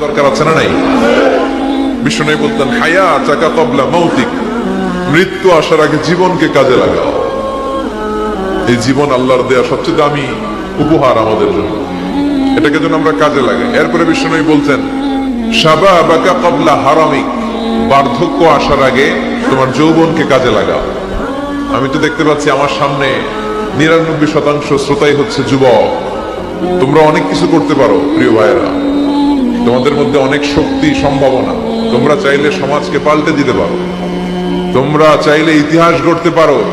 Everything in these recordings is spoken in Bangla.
দরকার আছে না নাই? বিষ্ণু বলতেন, হায়া চাকা কবলা মৌতিক, মৃত্যু আসার আগে জীবনকে কাজে লাগাও। এই জীবন আল্লাহর দেয়া সবচেয়ে দামি উপহার আমাদের জন্য। এটাকে যেন আমরা কাজে লাগাই। এরপরে বিষ্ণু বলতেন সাবা বাকা কবলা হারামিক, বার্ধক্য আসার আগে তোমার যৌবনকে কাজে লাগাও। আমি তো দেখতে পাচ্ছি আমার সামনে নিরানব্বই শতাংশ শ্রোতাই হচ্ছে যুবক। তোমরা অনেক কিছু করতে পারো, প্রিয় ভাইয়েরা। তোমাদের মধ্যে অনেক শক্তি সম্ভাবনা। তোমরা চাইলে সমাজকে পাল্টে দিতে পারো। তোমরা চাইলে ইতিহাস গড়তে পারো।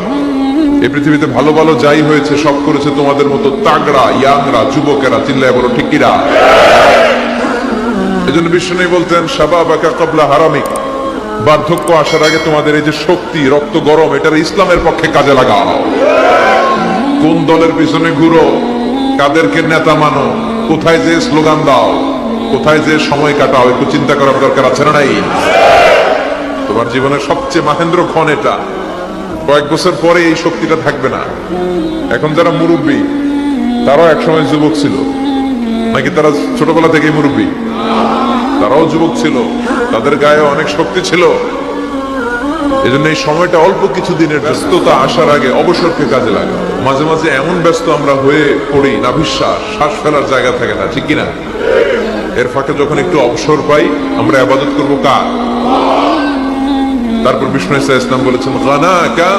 এই পৃথিবীতে ভালো ভালো যাই হয়েছে, সব করেছে তোমাদের মতো তাগড়া, ইয়াংরা, যুবকেরা, চিল্লায় বলো ঠিকিরা এই জন্য বিষ্ণু বলতেন, সাবা বাকা কবলা হারামিক বার্ধক্য আসার আগে তোমাদের এই যে শক্তি, রক্ত গরম এটা ইসলামের পক্ষে কাজে লাগাও। কোন দলের পিছনে ঘুরো? কাদেরকে নেতা মানো? কোথায় যে স্লোগান দাও? কোথায় যে সময় কাটাও, একটু চিন্তা করার দরকার আছে না নাই? তোমার জীবনের সবচেয়ে মাহেন্দ্র ক্ষণ এটা। কয়েক বছর পরে এই শক্তিটা থাকবে না। এখন যারা মুরব্বী, তারাও একসময় যুবক ছিল। নাকি তারা ছোটবেলা থেকেই মুরব্বী? তারাও যুবক ছিল। তাদের গায়ে অনেক শক্তি ছিল। এজন্য এই সময়টা অল্প কিছু দিনের ব্যস্ততা আসার আগে অবসরকে কাজে লাগে। মাঝে মাঝে এমন ব্যস্ত আমরা হয়ে পড়ি না বিশ্বাস শ্বাস ফেলার জায়গা থাকে না, ঠিক কিনা? এর ফাঁকে যখন একটু অবসর পাই, আমরা আবাদত করব কার? তারপর বিষ্ণু ইসা ইসলাম বলেছেন গানা কা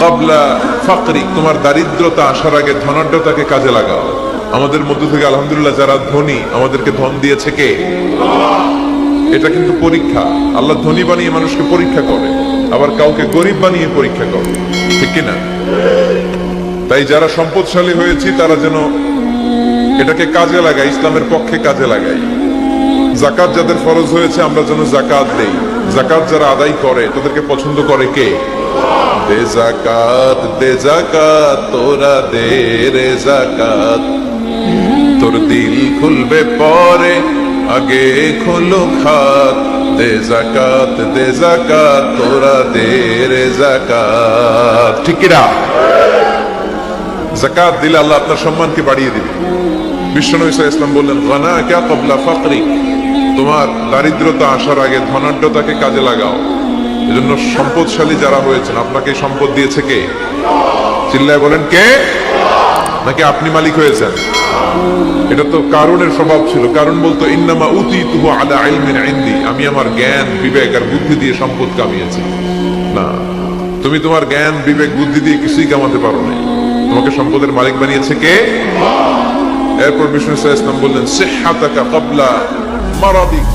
কাবলা ফাকরি তোমার দারিদ্রতা আসার আগে ধনাঢ্যতাকে কাজে লাগাও। আমাদের মধ্য থেকে আলহামদুলিল্লাহ যারা ধনী, আমাদেরকে ধন দিয়েছে কে? এটা কিন্তু পরীক্ষা। আল্লাহ ধনী বানিয়ে মানুষকে পরীক্ষা করে, আবার কাউকে গরিব বানিয়ে পরীক্ষা করে। ঠিক কিনা? তাই যারা সম্পদশালী হয়েছি, তারা যেন এটাকে কাজে লাগাই, ইসলামের পক্ষে কাজে লাগাই। জাকাত যাদের ফরজ হয়েছে, আমরা যেন জাকাত দেই। জাকাত যারা আদায় করে, তাদেরকে পছন্দ করে কে? দে জাকাত দে জাকাত তোরা দে রে জাকাত তোর দিল খুলবে পরে, আগে খোলো খাত। দে জাকাত দে জাকাত তোরা দে রে জাকাত ঠিক কিনা? জাকাত দিলে আল্লাহ আপনার সম্মানকে বাড়িয়ে দিবে। বিষ্ণু ইসা ইসলাম বললেন, গানা ক্যা কবলা ফাকরি? তোমার দারিদ্রতা আসার আগে ধনাঢ্যতাকে কাজে লাগাও। এজন্য সম্পদশালী যারা হয়েছেন, আপনাকে সম্পদ দিয়েছে কে? চিল্লায় বলেন, কে? নাকি আপনি মালিক হয়েছেন? এটা তো কারণের স্বভাব ছিল। কারণ বলতো, ইন্নামা উতি তুহু আলা ইলমিন ইন্দি। আমি আমার জ্ঞান, বিবেক আর বুদ্ধি দিয়ে সম্পদ কামিয়েছি। না, তুমি তোমার জ্ঞান, বিবেক, বুদ্ধি দিয়ে কিছুই কামাতে পারো না তোমাকে সম্পদের মালিক বানিয়েছে কে? এরপর বিষ্ণু ইসলাম বললেন সেহাতাকা কবলা মারাদিক